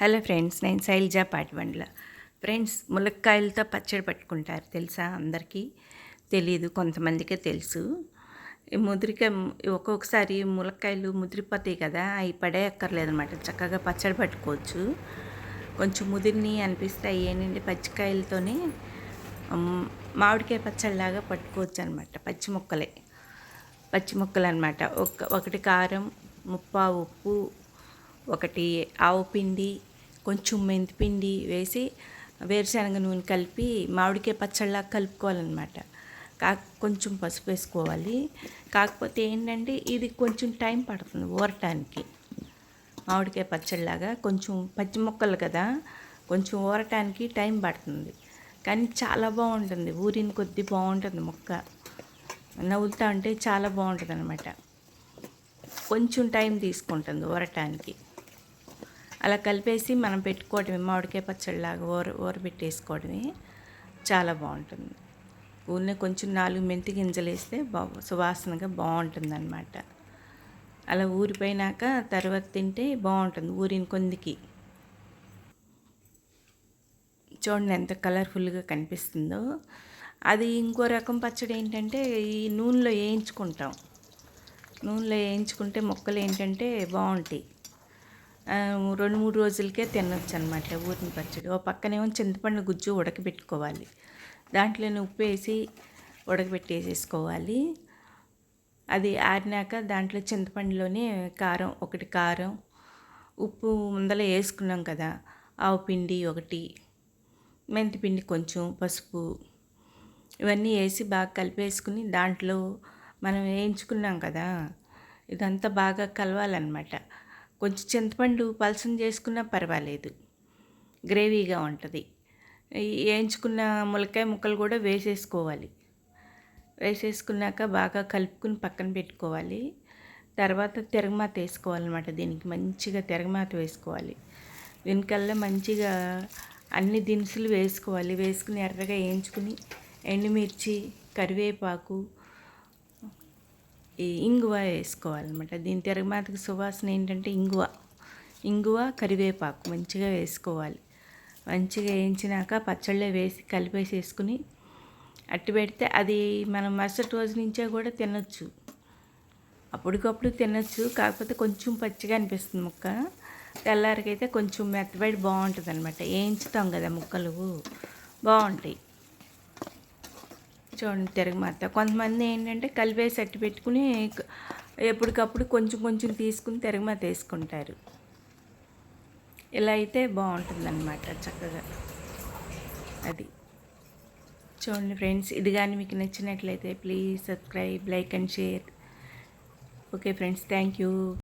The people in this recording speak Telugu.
హలో ఫ్రెండ్స్ నేను శైలజ పాటివండ్ల. ఫ్రెండ్స్ ములక్కాయలతో పచ్చడి పట్టుకుంటారు తెలుసా అందరికీ? తెలియదు కొంతమందికే తెలుసు. ముదిరిక ముదిరికాయ ఒక్కొక్కసారి ములక్కాయలు ముదిరిపోతాయి కదా అవి పడే అక్కర్లేదనమాట చక్కగా పచ్చడి పట్టుకోవచ్చు. కొంచెం ముదిరిని అనిపిస్తే ఏంటంటే పచ్చికాయలతోనే మామిడికాయ పచ్చడిలాగా పట్టుకోవచ్చు అనమాట పచ్చి ముక్కలే. పచ్చి మొక్కలు అనమాట ఒక ఒకటి కారం ముప్ప ఉప్పు ఒకటి ఆవు పిండి కొంచెం మెంతిపిండి వేసి వేరుశనగ నూనె కలిపి మామిడికాయ పచ్చళ్ళ కలుపుకోవాలన్నమాట. కా కొంచెం పసుపు వేసుకోవాలి. కాకపోతే ఏంటంటే ఇది కొంచెం టైం పడుతుంది ఊరటానికి. మామిడికాయ పచ్చడిలాగా కొంచెం పచ్చి మొక్కలు కదా కొంచెం ఊరటానికి టైం పడుతుంది. కానీ చాలా బాగుంటుంది. ఊరిన కొద్ది బాగుంటుంది ముక్క. నవ్వులుతా ఉంటే చాలా బాగుంటుంది అనమాట కొంచెం టైం తీసుకుంటుంది ఊరటానికి. అలా కలిపేసి మనం పెట్టుకోవడమే మామిడికాయ పచ్చడిలాగా ఓర ఊరబెట్టేసుకోవడమే చాలా బాగుంటుంది. ఊరినే కొంచెం నాలుగు మెంతి గింజలు వేస్తే బా సువాసనగా బాగుంటుంది అనమాట అలా ఊరిపోయినాక తర్వాత తింటే బాగుంటుంది ఊరిన కొందికి. చూడండి ఎంత కలర్ఫుల్గా కనిపిస్తుందో. అది ఇంకో రకం పచ్చడి ఏంటంటే ఈ నూనెలో వేయించుకుంటాం. నూనెలో వేయించుకుంటే మొక్కలు ఏంటంటే బాగుంటాయి. రెండు మూడు రోజులకే తినొచ్చు అనమాట ఊరిన పచ్చడి. ఓ పక్కనేమో చింతపండు గుజ్జు ఉడకబెట్టుకోవాలి. దాంట్లోనే ఉప్పు వేసి ఉడకబెట్టేసేసుకోవాలి. అది ఆరినాక దాంట్లో చింతపండులోనే కారం ఒకటి కారం ఉప్పు ముందర వేసుకున్నాం కదా ఆవు పిండి ఒకటి మెంతిపిండి కొంచెం పసుపు ఇవన్నీ వేసి బాగా కలిపేసుకుని దాంట్లో మనం వేయించుకున్నాం కదా ఇదంతా బాగా కలవాలన్నమాట. కొంచెం చింతపండు పలసం చేసుకున్నా పర్వాలేదు. గ్రేవీగా ఉంటుంది. వేయించుకున్న ములక్కాయ ముక్కలు కూడా వేసేసుకోవాలి. వేసేసుకున్నాక బాగా కలుపుకుని పక్కన పెట్టుకోవాలి. తర్వాత తిరగమాత వేసుకోవాలన్నమాట. దీనికి మంచిగా తిరగమాత వేసుకోవాలి. దీనికల్లా మంచిగా అన్ని దినుసులు వేసుకోవాలి. వేసుకుని ఎర్రగా వేయించుకుని ఎండుమిర్చి కరివేపాకు ఈ ఇంగువ వేసుకోవాలన్నమాట దీని తిరగమాతకి సువాసన ఏంటంటే ఇంగువ. ఇంగువ కరివేపాకు మంచిగా వేసుకోవాలి. మంచిగా వేయించినాక పచ్చళ్ళలో వేసి కలిపేసేసుకుని అట్టి పెడితే అది మనం మరుసటి రోజు నుంచే కూడా తినొచ్చు. అప్పటికప్పుడు తినొచ్చు. కాకపోతే కొంచెం పచ్చిగా అనిపిస్తుంది ముక్క. తెల్లారికైతే కొంచెం మెత్తబడి బాగుంటుంది అనమాట వేయించుతాం కదా ముక్కలు. బాగుంటాయి. చూడండి తిరగమాత కొంతమంది ఏంటంటే కలిపేసి అట్టి పెట్టుకుని ఎప్పటికప్పుడు కొంచెం కొంచెం తీసుకుని తిరగమాత వేసుకుంటారు. ఇలా అయితే బాగుంటుందన్నమాట చక్కగా. అది. చూడండి ఫ్రెండ్స్ ఇది కానీ మీకు నచ్చినట్లయితే please subscribe like and share. Okay friends thank you.